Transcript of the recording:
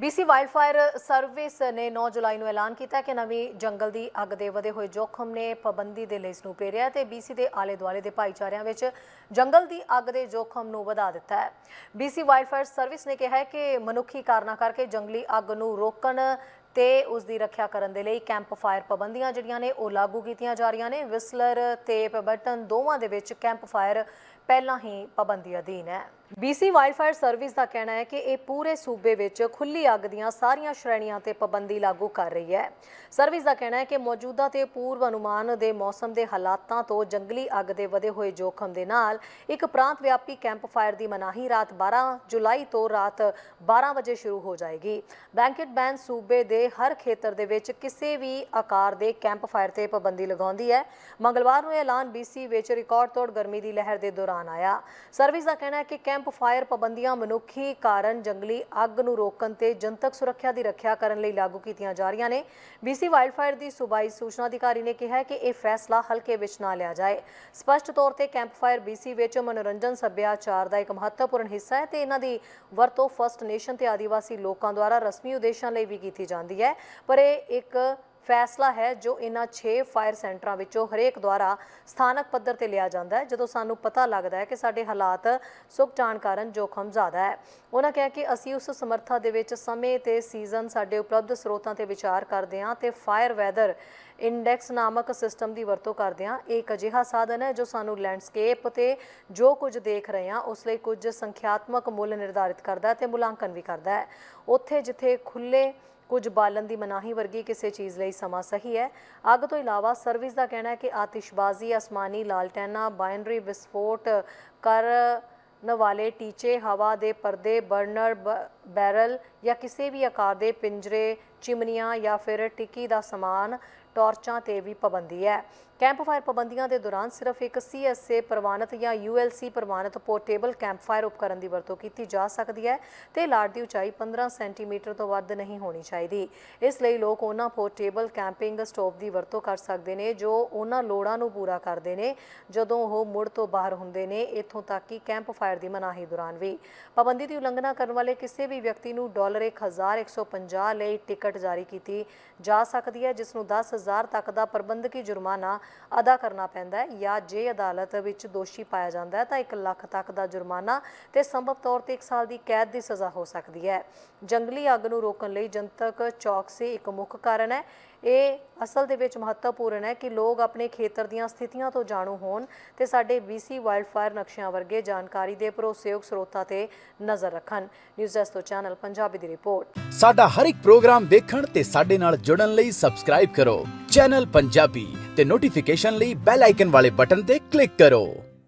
BC ਵਾਈਲਡਫਾਇਰ service ਨੇ 9 ਜੁਲਾਈ ਨੂੰ ਐਲਾਨ ਕੀਤਾ ਕਿ ਨਵੀਂ ਜੰਗਲ ਦੀ ਅੱਗ ਦੇ ਵਧੇ ਹੋਏ ਜੋਖਮ ਨੇ ਪਾਬੰਦੀ ਦੇ ਲਈ ਇਸ ਨੂੰ ਪ੍ਰੇਰਿਆ ਤੇ BC ਦੇ ਆਲੇ ਦੁਆਲੇ ਦੇ ਭਾਈਚਾਰਿਆਂ ਵਿੱਚ ਜੰਗਲ ਦੀ ਅੱਗ ਦੇ ਜੋਖਮ ਨੂੰ ਵਧਾ ਦਿੱਤਾ ਹੈ। BC ਵਾਈਲਡਫਾਇਰ ਸਰਵਿਸ ਨੇ ਕਿਹਾ ਹੈ ਕਿ ਮਨੁੱਖੀ ਕਾਰਨਾਂ ਕਰਕੇ ਜੰਗਲੀ ਅੱਗ ਨੂੰ ਰੋਕਣ ਤੇ ਉਸ ਦੀ ਰੱਖਿਆ ਕਰਨ ਦੇ ਲਈ ਕੈਂਪ ਫਾਇਰ ਪਾਬੰਦੀਆਂ ਜਿਹੜੀਆਂ ਨੇ ਉਹ ਲਾਗੂ ਕੀਤੀਆਂ ਜਾ ਰਹੀਆਂ ਨੇ। ਵਿਸਲਰ ਤੇ ਪਬਟਨ ਦੋਵਾਂ ਦੇ ਵਿੱਚ ਕੈਂਪ ਫਾਇਰ ਪਹਿਲਾਂ ਹੀ ਪਾਬੰਦੀ ਅਧੀਨ ਹੈ। BC ਵਾਈਲਡਫਾਇਰ ਸਰਵਿਸ ਦਾ ਕਹਿਣਾ ਹੈ ਕਿ ਇਹ ਪੂਰੇ ਸੂਬੇ ਵਿੱਚ ਖੁੱਲੀ ਅੱਗ ਦੀਆਂ ਸਾਰੀਆਂ ਸ਼੍ਰੇਣੀਆਂ ਤੇ ਪਾਬੰਦੀ ਲਾਗੂ ਕਰ ਰਹੀ ਹੈ। ਸਰਵਿਸ ਦਾ ਕਹਿਣਾ ਹੈ ਕਿ ਮੌਜੂਦਾ ਤੇ ਪੂਰਵ ਅਨੁਮਾਨ ਦੇ ਮੌਸਮ ਦੇ ਹਾਲਾਤਾਂ ਤੋਂ ਜੰਗਲੀ ਅੱਗ ਦੇ ਵਧੇ ਹੋਏ ਜੋਖਮ ਦੇ ਨਾਲ ਇੱਕ ਪ੍ਰਾਂਤ ਵਿਆਪੀ ਕੈਂਪ ਫਾਇਰ ਦੀ ਮਨਾਹੀ ਰਾਤ 12 ਜੁਲਾਈ ਤੋਂ ਰਾਤ 12 ਵਜੇ ਸ਼ੁਰੂ ਹੋ ਜਾਏਗੀ। ਬੈਂਕਟ ਬੈਨ ਸੂਬੇ ਦੇ ਹਰ ਖੇਤਰ ਦੇ ਵਿੱਚ ਕਿਸੇ ਵੀ ਆਕਾਰ ਦੇ ਕੈਂਪ ਫਾਇਰ ਤੇ ਪਾਬੰਦੀ ਲਗਾਉਂਦੀ ਹੈ। ਮੰਗਲਵਾਰ ਨੂੰ ਇਹ ਐਲਾਨ BC ਵਿੱਚ ਰਿਕਾਰਡ ਤੋੜ ਗਰਮੀ ਦੀ ਲਹਿਰ ਦੇ ਦੌਰਾਨ ਆਇਆ। ਸਰਵਿਸ ਦਾ ਕਹਿਣਾ ਹੈ ਕਿ ਕੈਂਪ ਫਾਇਰ ਪਾਬੰਦੀਆਂ ਮਨੁੱਖੀ ਕਾਰਨ ਜੰਗਲੀ ਅੱਗ ਨੂੰ ਰੋਕਣ ਤੇ ਜਨਤਕ ਸੁਰੱਖਿਆ ਦੀ ਰੱਖਿਆ ਕਰਨ ਲਈ ਲਾਗੂ ਕੀਤੀਆਂ ਜਾ ਰਹੀਆਂ ਨੇ। BC ਵਾਈਲਡਫਾਇਰ ਦੀ ਸੂਬਾਈ ਸੂਚਨਾ ਅਧਿਕਾਰੀ ਨੇ ਕਿਹਾ ਕਿ ਇਹ ਫੈਸਲਾ ਹਲਕੇ ਵਿੱਚ ਨਾ ਲਿਆ ਜਾਏ। ਸਪਸ਼ਟ ਤੌਰ ਤੇ ਕੈਂਪ ਫਾਇਰ BC ਵਿੱਚ ਮਨੋਰੰਜਨ, ਸੱਭਿਆਚਾਰ ਦਾ ਇੱਕ ਮਹੱਤਵਪੂਰਨ ਹਿੱਸਾ ਹੈ ਤੇ ਇਹਨਾਂ ਦੀ ਵਰਤੋਂ ਫਸਟ ਨੇਸ਼ਨ ਤੇ ਆਦੀਵਾਸੀ ਲੋਕਾਂ ਦੁਆਰਾ ਰਸਮੀ ਉਦੇਸ਼ਾਂ ਲਈ ਵੀ ਕੀਤੀ ਜਾਂਦੀ ਹੈ। ਪਰ ਇਹ ਇੱਕ ਫੈਸਲਾ ਹੈ ਜੋ ਇਹਨਾਂ 6 ਫਾਇਰ ਸੈਂਟਰਾਂ ਵਿੱਚੋਂ ਹਰੇਕ ਦੁਆਰਾ ਸਥਾਨਕ ਪੱਧਰ ਤੇ ਲਿਆ ਜਾਂਦਾ ਹੈ, ਜਦੋਂ ਸਾਨੂੰ ਪਤਾ ਲੱਗਦਾ ਹੈ ਕਿ ਸਾਡੇ ਹਾਲਾਤ ਸੁੱਕ ਜਾਣ ਕਾਰਨ ਜੋਖਮ ਜ਼ਿਆਦਾ ਹੈ। ਉਹਨਾਂ ਕਿਹਾ ਕਿ ਅਸੀਂ ਉਸ ਸਮਰੱਥਾ ਦੇ ਵਿੱਚ ਸਮੇਂ ਤੇ ਸੀਜ਼ਨ ਸਾਡੇ ਉਪਲਬਧ ਸਰੋਤਾਂ ਤੇ ਵਿਚਾਰ ਕਰਦੇ ਹਾਂ ਤੇ ਫਾਇਰ ਵੈਦਰ ਇੰਡੈਕਸ ਨਾਮਕ ਸਿਸਟਮ ਦੀ ਵਰਤੋਂ ਕਰਦੇ ਹਾਂ। ਇਹ ਇੱਕ ਅਜਿਹਾ ਸਾਧਨ ਹੈ ਜੋ ਸਾਨੂੰ ਲੈਂਡਸਕੇਪ ਤੇ ਜੋ ਕੁਝ ਦੇਖ ਰਹੇ ਹਾਂ, ਉਸ ਲਈ ਕੁਝ ਸੰਖਿਆਤਮਕ ਮੁੱਲ ਨਿਰਧਾਰਿਤ ਕਰਦਾ ਹੈ ਤੇ ਮੁਲਾਂਕਣ ਵੀ ਕਰਦਾ ਹੈ। ਉੱਥੇ ਜਿੱਥੇ ਖੁੱਲੇ ਕੁਝ ਬਾਲਣ ਦੀ ਮਨਾਹੀ ਵਰਗੀ ਕਿਸੇ ਚੀਜ਼ ਲਈ ਸਮਾਂ ਸਹੀ ਹੈ। ਅੱਗ ਤੋਂ ਇਲਾਵਾ ਸਰਵਿਸ ਦਾ ਕਹਿਣਾ ਹੈ ਕਿ ਆਤਿਸ਼ਬਾਜ਼ੀ, ਅਸਮਾਨੀ ਲਾਲਟੈਨਾ, ਬਾਇਨਰੀ ਵਿਸਫੋਟ ਕਰਨ ਵਾਲੇ ਟੀਚੇ, ਹਵਾ ਦੇ ਪਰਦੇ, ਬਰਨਰ, ਬ- ਬੈਰਲ ਜਾਂ ਕਿਸੇ ਵੀ ਆਕਾਰ ਦੇ ਪਿੰਜਰੇ, ਚਿਮਨੀਆਂ ਜਾਂ ਫਿਰ ਟਿੱਕੀ ਦਾ ਸਮਾਨ ਟਾਰਚਾਂ ਤੇ ਵੀ ਪਾਬੰਦੀ ਹੈ। ਕੈਂਪ ਫਾਇਰ ਪਾਬੰਦੀਆਂ ਦੇ ਦੌਰਾਨ ਸਿਰਫ ਇੱਕ ਸੀਐਸਏ ਪ੍ਰਵਾਨਿਤ ਜਾਂ ਯੂਐਲਸੀ ਪ੍ਰਵਾਨਿਤ ਪੋਰਟੇਬਲ ਕੈਂਪ ਫਾਇਰ ਉਪਕਰਨ ਦੀ ਵਰਤੋਂ ਕੀਤੀ ਜਾ ਸਕਦੀ ਹੈ ਤੇ ਲਾਟ ਦੀ ਉਚਾਈ 15 ਸੈਂਟੀਮੀਟਰ ਤੋਂ ਵੱਧ ਨਹੀਂ ਹੋਣੀ ਚਾਹੀਦੀ। ਇਸ ਲਈ ਲੋਕ ਉਹਨਾਂ ਪੋਰਟੇਬਲ ਕੈਂਪਿੰਗ ਸਟੋਵ ਦੀ ਵਰਤੋਂ ਕਰ ਸਕਦੇ ਨੇ ਜੋ ਉਹਨਾਂ ਲੋੜਾਂ ਨੂੰ ਪੂਰਾ ਕਰਦੇ ਨੇ, ਜਦੋਂ ਉਹ ਮੁੜ ਤੋਂ ਬਾਹਰ ਹੁੰਦੇ ਨੇ, ਇੱਥੋਂ ਤੱਕ ਕਿ ਕੈਂਪ ਫਾਇਰ ਦੀ ਮਨਾਹੀ ਦੌਰਾਨ ਵੀ। ਪਾਬੰਦੀ ਦੀ ਉਲੰਘਣਾ ਕਰਨ ਵਾਲੇ ਕਿਸੇ ਵੀ ਵਿਅਕਤੀ ਨੂੰ ਡਾਲਰ 1150 ਲਈ ਟਿਕਟ ਜਾਰੀ ਕੀਤੀ ਜਾ ਸਕਦੀ ਹੈ, ਜਿਸ ਨੂੰ 10000 ਤੱਕ ਦਾ ਪ੍ਰਬੰਧਕੀ ਜੁਰਮਾਨਾ ਅਦਾ ਕਰਨਾ ਪੈਂਦਾ ਹੈ ਜਾਂ ਜੇ ਅਦਾਲਤ ਵਿੱਚ ਦੋਸ਼ੀ ਪਾਇਆ ਜਾਂਦਾ ਹੈ, ਤਾਂ 1 ਲੱਖ ਤੱਕ ਦਾ ਜੁਰਮਾਨਾ ਤੇ ਸੰਭਵ ਤੌਰ ਤੇ 1 ਸਾਲ ਦੀ ਕੈਦ ਦੀ ਸਜ਼ਾ ਹੋ ਸਕਦੀ ਹੈ। ਜੰਗਲੀ ਅੱਗ ਨੂੰ ਰੋਕਣ ਲਈ ਜਨਤਕ ਚੌਕਸੀ ਇੱਕ ਮੁੱਖ ਕਾਰਨ ਹੈ। ਇਹ ਅਸਲ ਦੇ ਵਿੱਚ ਮਹੱਤਵਪੂਰਨ ਹੈ ਕਿ ਲੋਕ ਆਪਣੇ ਖੇਤਰ ਦੀਆਂ ਸਥਿਤੀਆਂ ਤੋਂ ਜਾਣੂ ਹੋਣ ਤੇ ਸਾਡੇ BC ਵਾਈਲਡਫਾਇਰ ਨਕਸ਼ਿਆਂ ਵਰਗੇ ਜਾਣਕਾਰੀ ਦੇ ਭਰੋਸੇਯੋਗ ਸਰੋਤਾਂ ਤੇ ਨਜ਼ਰ ਰੱਖਣ। ਨਿਊਜ਼ ਡੈਸਕ ਤੋਂ ਚੈਨਲ ਪੰਜਾਬੀ ਦੀ ਰਿਪੋਰਟ। ਸਾਡਾ ਹਰ ਇੱਕ ਪ੍ਰੋਗਰਾਮ ਦੇਖਣ ਤੇ ਸਾਡੇ ਨਾਲ ਜੁੜਨ ਲਈ ਸਬਸਕ੍ਰਾਈਬ ਕਰੋ। ਚੈਨਲ ਪੰਜਾਬੀ ਤੇ ਨੋਟੀਫਿਕੇਸ਼ਨ ਲਈ ਬੈਲ ਆਈਕਨ ਵਾਲੇ ਬਟਨ ਤੇ ਕਲਿੱਕ ਕਰੋ।